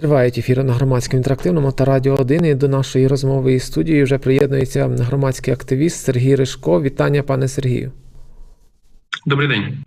Тривають ефіри на громадському інтерактивному та радіо 1. І до нашої розмови із студією вже приєднується громадський активіст Сергій Ришко. Вітання, пане Сергію. Добрий день.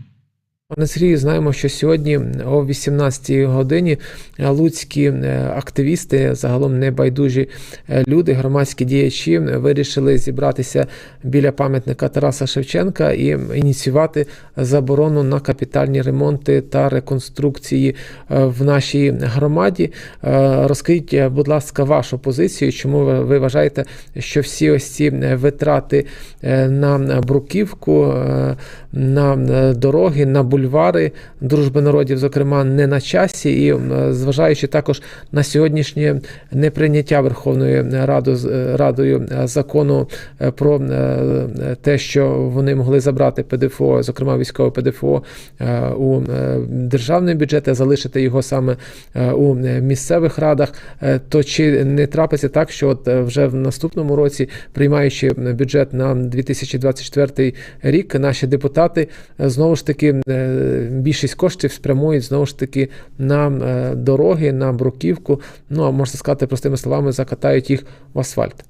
Пане Сергію, знаємо, що сьогодні о 18-й годині луцькі е, активісти, загалом небайдужі е, люди, громадські діячі вирішили зібратися біля пам'ятника Тараса Шевченка і ініціювати заборону на капітальні ремонти та реконструкції е, в нашій громаді. Е, Розкажіть, е, будь ласка, вашу позицію, чому ви- вважаєте, що всі ось ці е, витрати е, на бруківку, е, на е, дороги, на бульвари дружби народів, зокрема, не на часі, і зважаючи також на сьогоднішнє неприйняття Верховною Радою, Радою е, закону е, про е, те, що вони могли забрати ПДФО, зокрема військове ПДФО е, у е, державний бюджет, а залишити його саме е, у е, місцевих радах, е, то чи не трапиться так, що от е, вже в наступному році, приймаючи бюджет на 2024 рік, наші депутати е, знову ж таки е, більшість коштів спрямують знову ж таки на е, дороги, на бруківку. Ну а можна сказати простими словами, закатають їх в асфальт.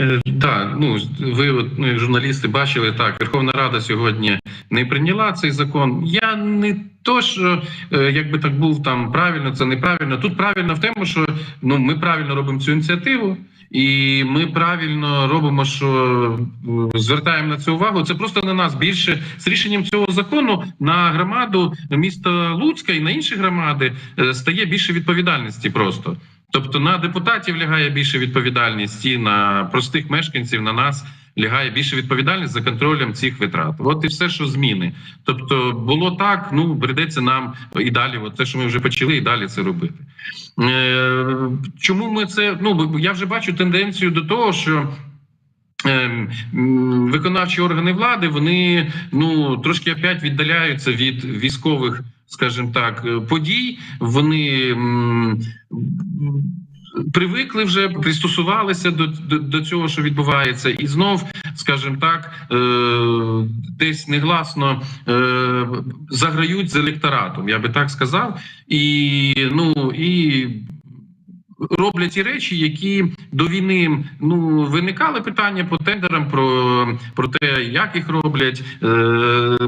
Е, Так, ну ви, ну, журналісти, бачили так. Верховна Рада сьогодні не прийняла цей закон. Я не то, що е, якби так був там правильно, це неправильно. Тут правильно в тому, що ну ми правильно робимо цю ініціативу, і ми правильно робимо, що е, звертаємо на це увагу. Це просто на нас більше з рішенням цього закону на громаду міста Луцька і на інші громади е, стає більше відповідальності просто. Тобто на депутатів лягає більше відповідальність і на простих мешканців на нас лягає більше відповідальність за контролем цих витрат. От і все, що зміни. Тобто було так, ну прийдеться нам і далі. От те, що ми вже почали, і далі це робити. Е, чому ми це? Ну я вже бачу тенденцію до того, що. Ем, Виконавчі органи влади вони ну трошки опять віддаляються від військових, скажімо так, е, подій. Вони привикли вже, пристосувалися до, до, до цього, що відбувається, і знов, скажімо так, е, десь негласно е, заграють з електоратом. Я би так сказав, і ну і роблять ті речі, які до війни ну виникали питання по тендерам про, про те, як їх роблять, е,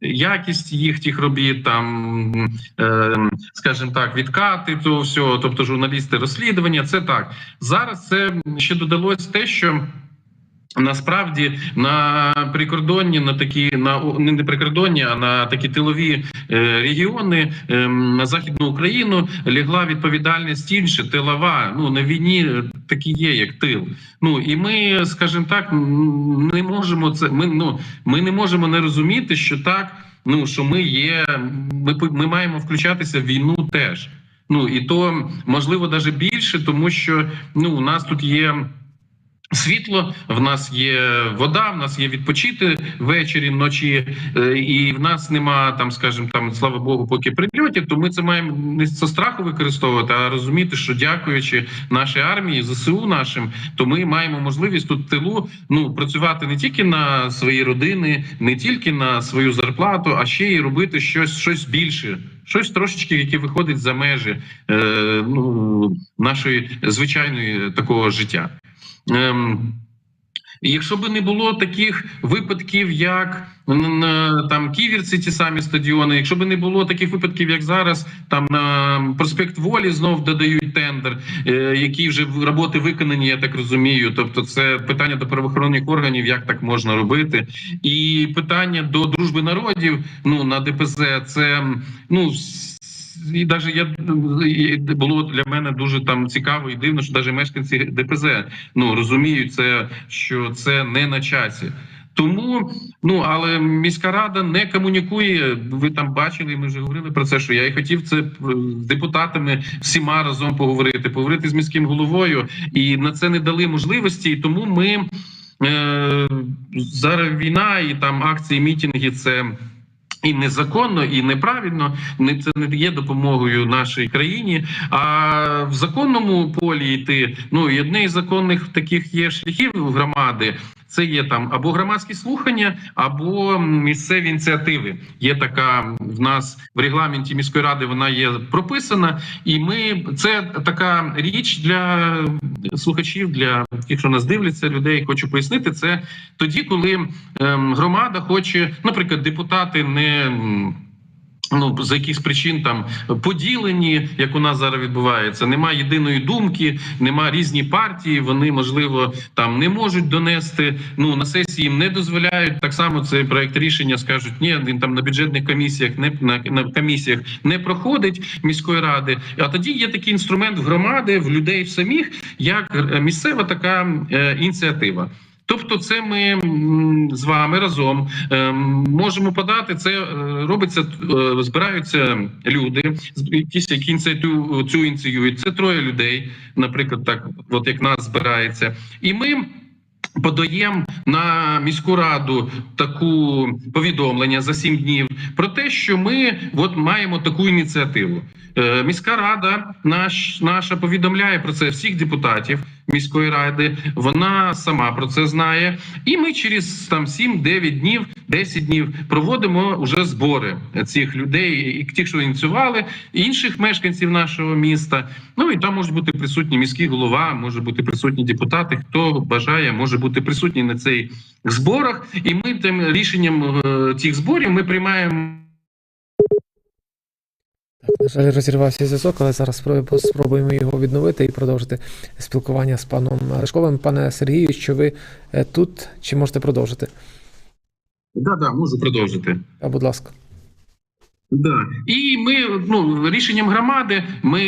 якість їх тих робіт, там, е, скажімо так, відкати того всього, тобто журналісти розслідування. Це так зараз. Це ще додалось те, що. Насправді на прикордонні на такі на о, не прикордонні, а на такі тилові е, регіони е, на західну Україну лягла відповідальність інша тилова. Ну на війні е, такі є, як тил. Ну і ми, скажімо так, не можемо це. Ми ну ми не можемо не розуміти, що так. Ну що ми є, ми, ми маємо включатися в війну теж. Ну і то можливо навіть більше, тому що ну у нас тут є. Світло, в нас є вода, в нас є відпочити ввечері, вночі, е, і в нас нема там, скажімо, там, слава Богу, поки прильотів. То ми це маємо не зі страху використовувати, а розуміти, що дякуючи нашій армії, ЗСУ нашим, то ми маємо можливість тут в тилу ну працювати не тільки на свої родини, не тільки на свою зарплату, а ще й робити щось, щось більше. Щось трошечки, яке виходить за межі е, ну, нашої звичайної такого життя. Ем, Якщо б не було таких випадків, як н- н- там ківерці, ті самі стадіони, якщо б не було таких випадків, як зараз, там на проспект Волі знов додають тендер, е, які вже роботи виконані, я так розумію. Тобто, це питання до правоохоронних органів, як так можна робити, і питання до дружби народів. Ну на ДПЗ, це ну. І навіть я було для мене дуже там цікаво і дивно, що навіть мешканці ДПЗ ну розуміють це, що це не на часі. Тому ну але міська рада не комунікує. Ви там бачили, ми вже говорили про це. Що я і хотів це з депутатами всіма разом поговорити, поговорити з міським головою, і на це не дали можливості. І тому ми е, зараз війна і там акції, мітинги це. І незаконно, і неправильно не це не є допомогою нашій країні. А в законному полі йти ну і одне із законних таких є шляхів громади. Це є там або громадські слухання, або місцеві ініціативи. Є така в нас в регламенті міської ради. Вона є прописана, і ми це така річ для слухачів, для тих, що нас дивляться, людей. Хочу пояснити це тоді, коли ем, громада хоче, наприклад, депутати не. Ну, за якихось причин там поділені, як у нас зараз відбувається, немає єдиної думки, нема різні партії. Вони можливо там не можуть донести. Ну на сесії їм не дозволяють. Так само цей проект рішення скажуть, ні, він там на бюджетних комісіях не на, на комісіях не проходить міської ради. А тоді є такий інструмент в громади, в людей в самих, як е, місцева така е, ініціатива. Тобто, це ми з вами разом е, можемо подати. Це е, робиться, е, збираються люди, якісь які ініціативу цю ініціюють. Це троє людей, наприклад, так, от як нас збирається, і ми. Подаємо на міську раду таку повідомлення за сім днів про те, що ми от маємо таку ініціативу. Е, міська рада наш наша повідомляє про це всіх депутатів міської ради. Вона сама про це знає, і ми через там 7-9 днів, 10 днів проводимо вже збори цих людей, і тих, що ініціювали, і інших мешканців нашого міста. Ну і там можуть бути присутні міський голова, може бути присутні депутати. Хто бажає, може бути присутній на цих зборах. І ми тим рішенням е, цих зборів ми приймаємо. Так, на жаль, розірвався зв'язок, але зараз спробуємо- його відновити і продовжити спілкування з паном Ришковим. Пане Сергію, що ви е, тут чи можете продовжити? Да, да, можу продовжити. А, будь ласка. Да. І ми ну рішенням громади ми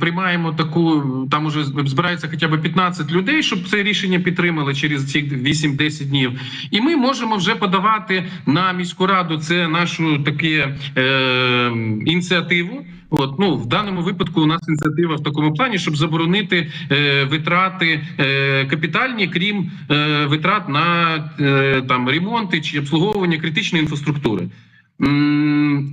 приймаємо таку. Там уже збирається хоча б 15 людей, щоб це рішення підтримали через ці 8-10 днів. І ми можемо вже подавати на міську раду це нашу таке е, ініціативу. От ну в даному випадку у нас ініціатива в такому плані, щоб заборонити е, витрати е, капітальні, крім е, витрат на е, там ремонти чи обслуговування критичної інфраструктури.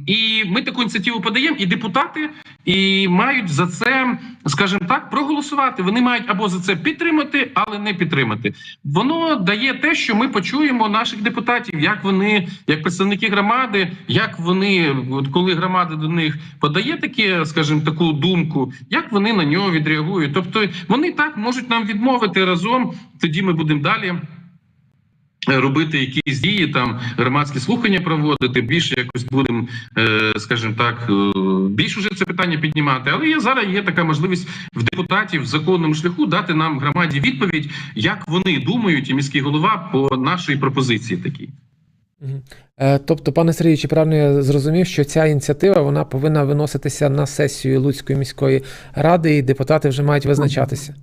І ми таку ініціативу подаємо, і депутати і мають за це, скажімо так, проголосувати. Вони мають або за це підтримати, але не підтримати. Воно дає те, що ми почуємо наших депутатів, як вони, як представники громади, як вони, от коли громада до них подає таке, скажімо, таку думку, як вони на нього відреагують. Тобто вони так можуть нам відмовити разом. Тоді ми будемо далі робити якісь дії, там громадські слухання проводити, більше якось будемо, е, скажімо так, е, більш уже це питання піднімати. Але є зараз є така можливість в депутатів в законному шляху дати нам громаді відповідь, як вони думають, і міський голова по нашій пропозиції такій. Е, Тобто, пане Сергію, чи правильно я зрозумів, що ця ініціатива вона повинна виноситися на сесію Луцької міської ради, і депутати вже мають визначатися?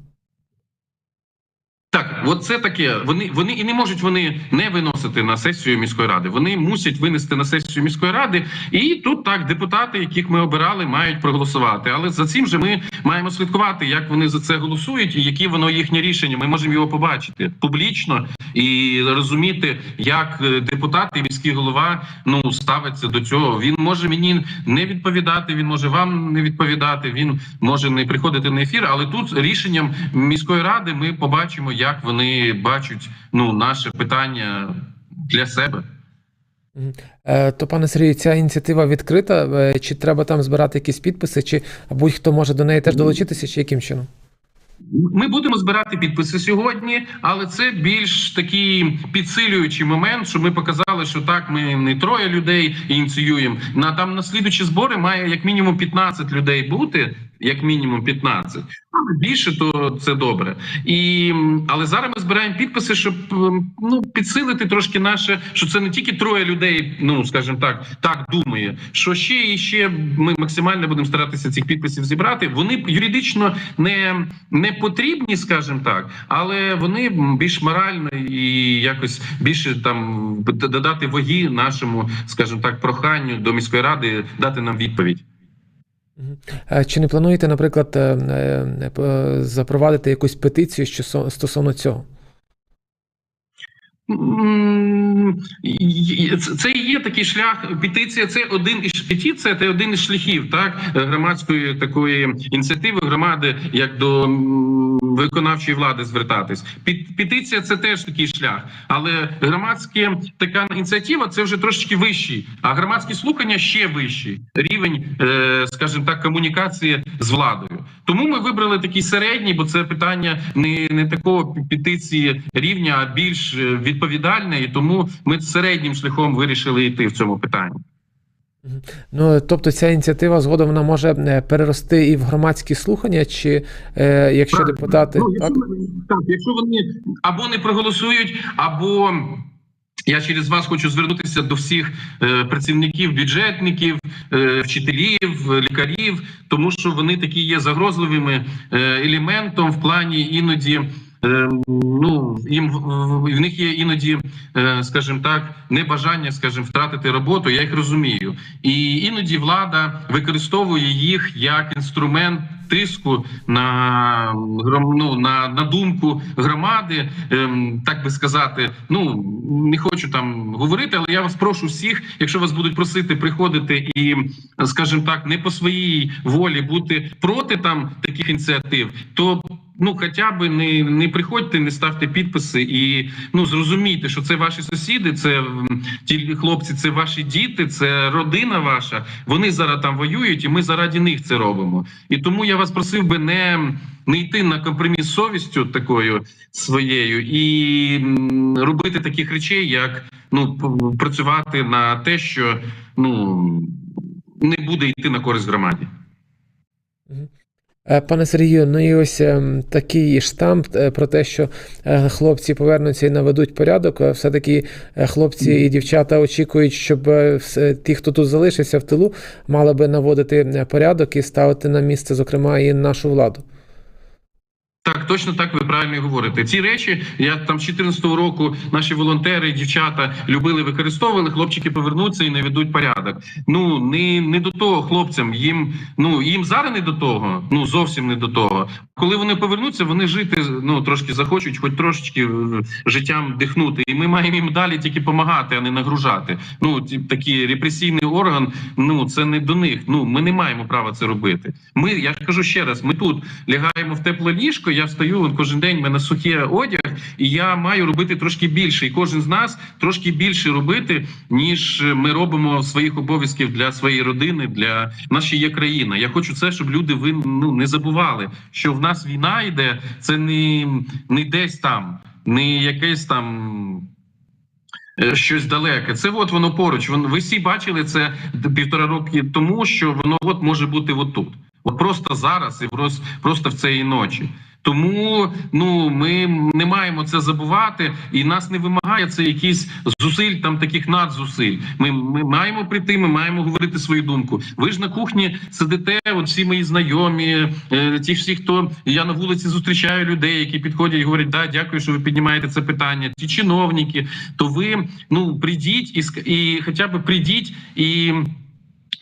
Так, от це таке. Вони вони і не можуть вони не виносити на сесію міської ради. Вони мусять винести на сесію міської ради. І тут так депутати, яких ми обирали, мають проголосувати. Але за цим же ми маємо слідкувати, як вони за це голосують, і які воно їхнє рішення. Ми можемо його побачити публічно і розуміти, як е, депутати міський голова ну ставиться до цього. Він може мені не відповідати. Він може вам не відповідати. Він може не приходити на ефір. Але тут рішенням міської ради ми побачимо, як вони бачать ну наше питання для себе. Е, То, пане Сергію, ця ініціатива відкрита, е, чи треба там збирати якісь підписи, чи будь-хто може до неї теж долучитися, чи яким чином? Ми будемо збирати підписи сьогодні, але це більш такий підсилюючий момент, щоб ми показали, що так ми не троє людей ініціюємо. На там на слідучі збори має як мінімум 15 людей бути. Як мінімум 15. але більше, то це добре. І але зараз ми збираємо підписи, щоб ну підсилити трошки наше, що це не тільки троє людей, ну скажімо так, так думає. Що ще і ще ми максимально будемо старатися цих підписів зібрати. Вони юридично не, не потрібні, скажімо так, але вони більш морально і якось більше там додати ваги нашому, скажімо так, проханню до міської ради дати нам відповідь. Чи не плануєте, наприклад, е, е, запровадити якусь петицію стосовно цього? Це і є такий шлях. Петиція це один із петиція, це один із шляхів так громадської такої ініціативи громади, як до виконавчої влади звертатись. Під петиція це теж такий шлях, але громадська така ініціатива це вже трошечки вищий, а громадські слухання ще вищий рівень, е, скажімо так, комунікації з владою. Тому ми вибрали такий середній, бо це питання не, не такого петиції рівня, а більш е, відповідальне, і тому ми середнім шляхом вирішили йти в цьому питанні. Ну, тобто ця ініціатива згодом вона може е, перерости і в громадські слухання, чи е, якщо Так, депутати ну, так? якщо, так, якщо вони або не проголосують, або я через вас хочу звернутися до всіх е, працівників, бюджетників, е, вчителів, лікарів, тому що вони такі є загрозливими е, елементом в плані іноді. Е, Ну їм в- в в них є іноді, е, скажімо так, небажання, скажімо, втратити роботу. Я їх розумію, і іноді влада використовує їх як інструмент тиску на ну, на, на думку громади, ем, так би сказати. Ну не хочу там говорити, але я вас прошу всіх, якщо вас будуть просити приходити і, скажімо так, не по своїй волі бути проти там таких ініціатив, то ну хоча б не, не приходьте, не ставте підписи і ну зрозумійте, що це ваші сусіди, це ті хлопці, це ваші діти, це родина ваша. Вони зараз там воюють, і ми заради них це робимо. І тому я вас просив би не, не йти на компроміс з совістю такою своєю і робити таких речей, як ну працювати на те, що ну не буде йти на користь громаді. Е, Пане Сергію, ну і ось ем, такий штамп е, про те, що е, хлопці повернуться і наведуть порядок. Все-таки хлопці і дівчата очікують, щоб ті, хто тут залишився в тилу, мали би наводити порядок і ставити на місце, зокрема, і нашу владу. Так, точно так ви правильно говорите. Ці речі я там з 14-го року наші волонтери, дівчата любили використовували. Хлопчики повернуться і наведуть порядок. Ну не, не до того хлопцям. Їм ну їм зараз не до того. Ну зовсім не до того. Коли вони повернуться, вони жити ну трошки захочуть, хоч трошечки е, життям дихнути. І ми маємо їм далі тільки допомагати, а не нагружати. Ну ті такий репресійний орган. Ну це не до них. Ну ми не маємо права це робити. Ми я кажу ще раз: ми тут лягаємо в тепле ліжко. Я встаю от кожен день. мене сухий одяг, і я маю робити трошки більше. І кожен з нас трошки більше робити, ніж ми робимо своїх обов'язків для своєї родини, для нашої є країна. Я хочу це, щоб люди ви ну не забували, що в нас війна йде. Це не, не десь там, не якесь там. е, Щось далеке, це от воно поруч. Воно ви всі бачили це півтора роки тому, що воно от може бути отут. От просто зараз і прос- просто в цієї ночі. Тому ну ми не маємо це забувати, і нас не вимагає це якісь зусиль, там таких надзусиль. Ми, ми маємо прийти, ми маємо говорити свою думку. Ви ж на кухні сидите, от всі мої знайомі, е, ті всі, хто я на вулиці зустрічаю людей, які підходять і говорять, да, дякую, що ви піднімаєте це питання. Ті чиновники, то ви ну прийдіть і і хоча б прийдіть і.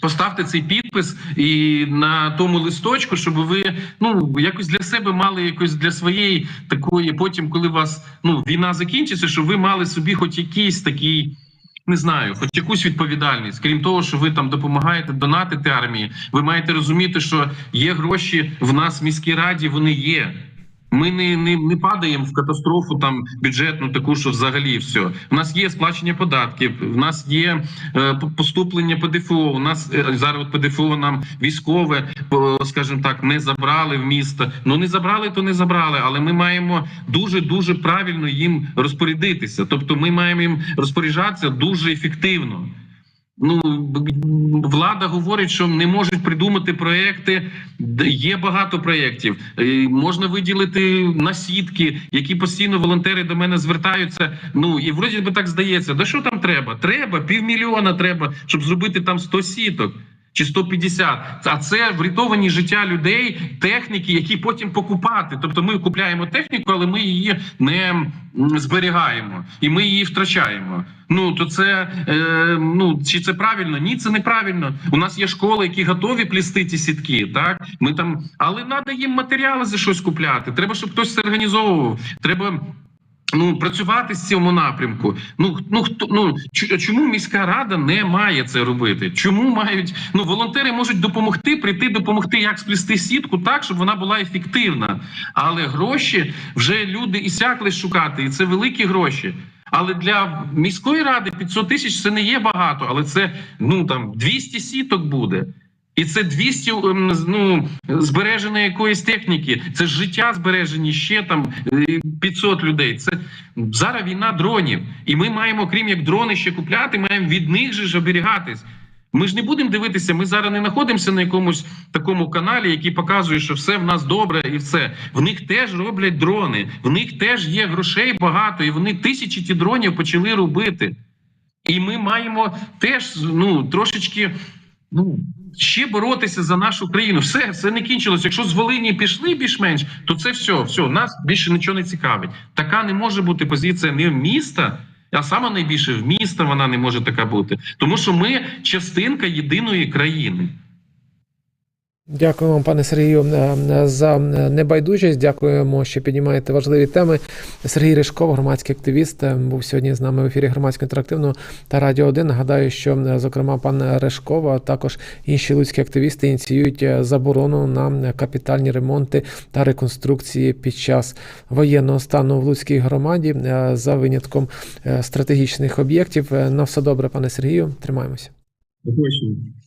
Поставте цей підпис і на тому листочку, щоб ви ну якось для себе мали якось для своєї такої. Потім, коли вас ну війна закінчиться, щоб ви мали собі, хоч якийсь такий. Не знаю, хоч якусь відповідальність, крім того, що ви там допомагаєте донатити армії. Ви маєте розуміти, що є гроші в нас в міській раді. Вони є. Ми не, не, не падаємо в катастрофу там бюджетну, таку що взагалі все. У нас є сплачення податків, в нас є е, поступлення ПДФО. У нас е, зараз ПДФО нам військове, по- скажімо так, не забрали в місто. Ну не забрали, то не забрали, але ми маємо дуже дуже правильно їм розпорядитися. Тобто, ми маємо їм розпоряджатися дуже ефективно. Ну влада говорить, що не можуть придумати проекти. Є багато проєктів. Е, Можна виділити на сітки, які постійно волонтери до мене звертаються. Ну і вроді би так здається, да що там треба? Треба півмільйона, треба, щоб зробити там 100 сіток. Чи 150. а це врятовані життя людей, техніки, які потім покупати. Тобто ми купляємо техніку, але ми її не зберігаємо і ми її втрачаємо. Ну то це е, ну чи це правильно? Ні, це неправильно. У нас є школи, які готові плісти ці сітки. Так ми там, але треба їм матеріали за щось купляти. Треба, щоб хтось це організовував. Треба. Ну, працювати з цьому напрямку. Ну ну хто ну чому міська рада не має це робити? Чому мають ну волонтери можуть допомогти, прийти допомогти, як сплести сітку так, щоб вона була ефективна. Але гроші вже люди ісякли шукати, і це великі гроші. Але для міської ради 500 тисяч це не є багато, але це ну там 200 сіток буде. І це 200 ем, ну, збереженої якоїсь техніки. Це життя збережені ще там е, 500 людей. Це зараз війна дронів. І ми маємо, крім як дрони ще купляти, маємо від них же ж оберігатись. Ми ж не будемо дивитися. Ми зараз не знаходимося на якомусь такому каналі, який показує, що все в нас добре, і все. В них теж роблять дрони, в них теж є грошей багато, і вони тисячі ті дронів почали робити. І ми маємо теж ну трошечки ну ще боротися за нашу країну. Все, все не кінчилось. Якщо з Волині пішли більш-менш, то це все, все, нас більше нічого не цікавить. Така не може бути позиція не міста. А саме найбільше в міста вона не може така бути, тому що ми частинка єдиної країни. Дякую вам, пане Сергію, е, за небайдужість. Дякуємо, що піднімаєте важливі теми. Сергій Ришков, громадський активіст, е, був сьогодні з нами в ефірі громадського інтерактивного та Радіо 1. Нагадаю, що е, зокрема пан Ришков, а також інші людські активісти ініціюють е, заборону на капітальні ремонти та реконструкції під час воєнного стану в Луцькій громаді е, за винятком е, стратегічних об'єктів. Е, На все добре, пане Сергію. Тримаємося. Точно.